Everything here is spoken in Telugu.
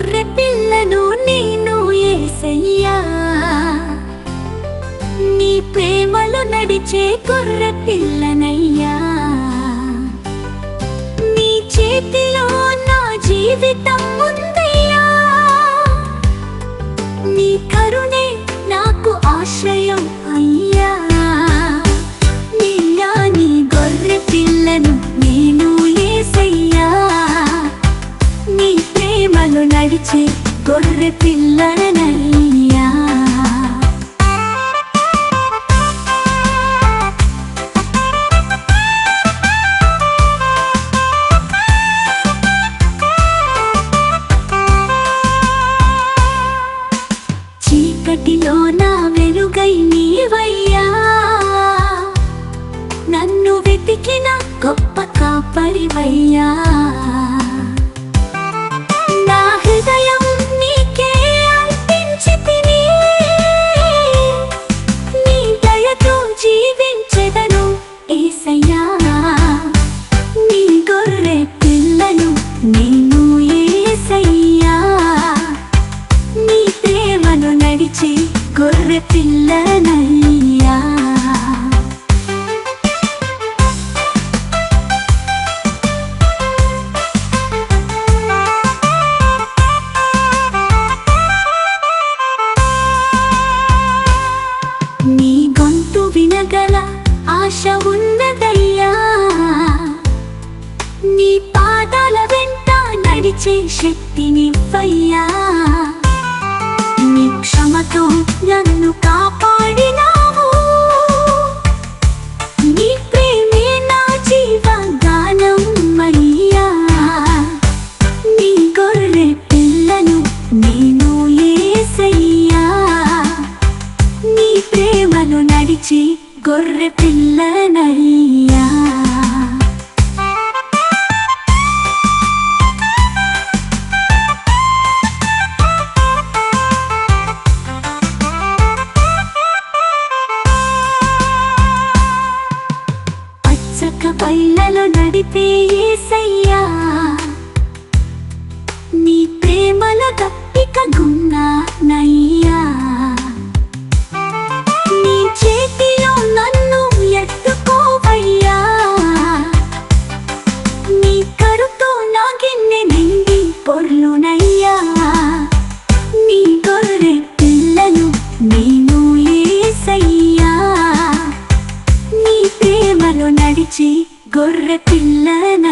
గొర్రె పిల్లను నేను ఏసయ్యా నీ ప్రేమలు నడిచే గొర్రె పిల్లనయ్యా. నీ చేతిలో నా జీవితం గొర్రె పిల్లనయ్యా చీకటిలో నా వెలుగై నీవయ్యా. నన్ను వెతికిన గొప్ప కాపరివయ్యా. గొర్రె పిల్లనయ్యా. నీ గొంతు వినగల ఆశ ఉన్నదయ్యా. నీ పాదాల వెంట నడిచే శక్తినివ్వయ్యా. నీ క్షమతో నన్ను కాపాడినావు. నీ ప్రేమే నా జీవగానం అయ్యా నీ గొర్రె పిల్లను నేను ఏసయ్యా. నీ ప్రేమను నడిచి గొర్రె పిల్లనయ్యా. పచ్చక పల్లెలు నడిపే ఏసయ్యా నీ ప్రేమల తప్పిక గున్నా నయ్యా? నీ చేతిలో నన్ను ఎత్తుకోవయ్యా? నీ కరుతో నా గిన్నె నిండి పొర్లునయ్యా నీ గొర్రె పిల్లలు నేను ఏసయ్యా నీ ప్రేమలో నడిచి గొర్రె పిల్లనయ్యా